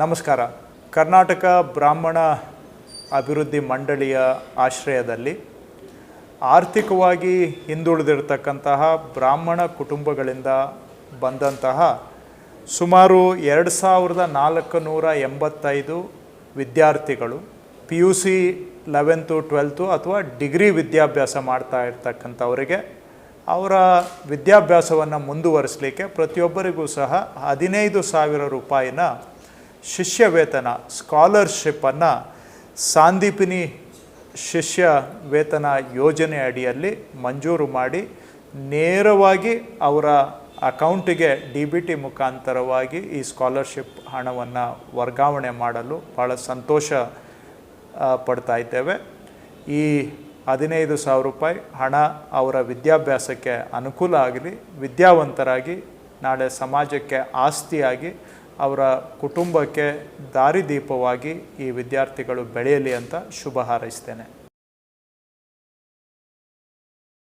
ನಮಸ್ಕಾರ. ಕರ್ನಾಟಕ ಬ್ರಾಹ್ಮಣ ಅಭಿವೃದ್ಧಿ ಮಂಡಳಿಯ ಆಶ್ರಯದಲ್ಲಿ ಆರ್ಥಿಕವಾಗಿ ಹಿಂದುಳಿದಿರ್ತಕ್ಕಂತಹ ಬ್ರಾಹ್ಮಣ ಕುಟುಂಬಗಳಿಂದ ಬಂದಂತಹ ಸುಮಾರು ಎರಡು ಸಾವಿರದ ನಾಲ್ಕು ನೂರ ಎಂಬತ್ತೈದು ವಿದ್ಯಾರ್ಥಿಗಳು P U C eleventh twelfth ಅಥವಾ ಡಿಗ್ರಿ ವಿದ್ಯಾಭ್ಯಾಸ ಮಾಡ್ತಾ ಇರ್ತಕ್ಕಂಥವರಿಗೆ ಅವರ ವಿದ್ಯಾಭ್ಯಾಸವನ್ನು ಮುಂದುವರಿಸಲಿಕ್ಕೆ ಪ್ರತಿಯೊಬ್ಬರಿಗೂ ಸಹ ಹದಿನೈದು ಸಾವಿರ ರೂಪಾಯಿನ ಶಿಷ್ಯ ವೇತನ ಸ್ಕಾಲರ್ಶಿಪ್ಪನ್ನು ಸಾಂದೀಪಿನಿ ಶಿಷ್ಯ ವೇತನ ಯೋಜನೆ ಅಡಿಯಲ್ಲಿ ಮಂಜೂರು ಮಾಡಿ ನೇರವಾಗಿ ಅವರ ಅಕೌಂಟಿಗೆ ಡಿ ಬಿ ಟಿ ಮುಖಾಂತರವಾಗಿ ಈ ಸ್ಕಾಲರ್ಶಿಪ್ ಹಣವನ್ನು ವರ್ಗಾವಣೆ ಮಾಡಲು ಭಾಳ ಸಂತೋಷ ಪಡ್ತಾ ಇದ್ದೇವೆ. ಈ ಹದಿನೈದು ಸಾವಿರ ರೂಪಾಯಿ ಹಣ ಅವರ ವಿದ್ಯಾಭ್ಯಾಸಕ್ಕೆ ಅನುಕೂಲ ಆಗಲಿ, ವಿದ್ಯಾವಂತರಾಗಿ ನಾಳೆ ಸಮಾಜಕ್ಕೆ ಆಸ್ತಿಯಾಗಿ ಅವರ ಕುಟುಂಬಕ್ಕೆ ದಾರಿದೀಪವಾಗಿ ಈ ವಿದ್ಯಾರ್ಥಿಗಳು ಬೆಳೆಯಲಿ ಅಂತ ಶುಭ ಹಾರೈಸ್ತೇನೆ.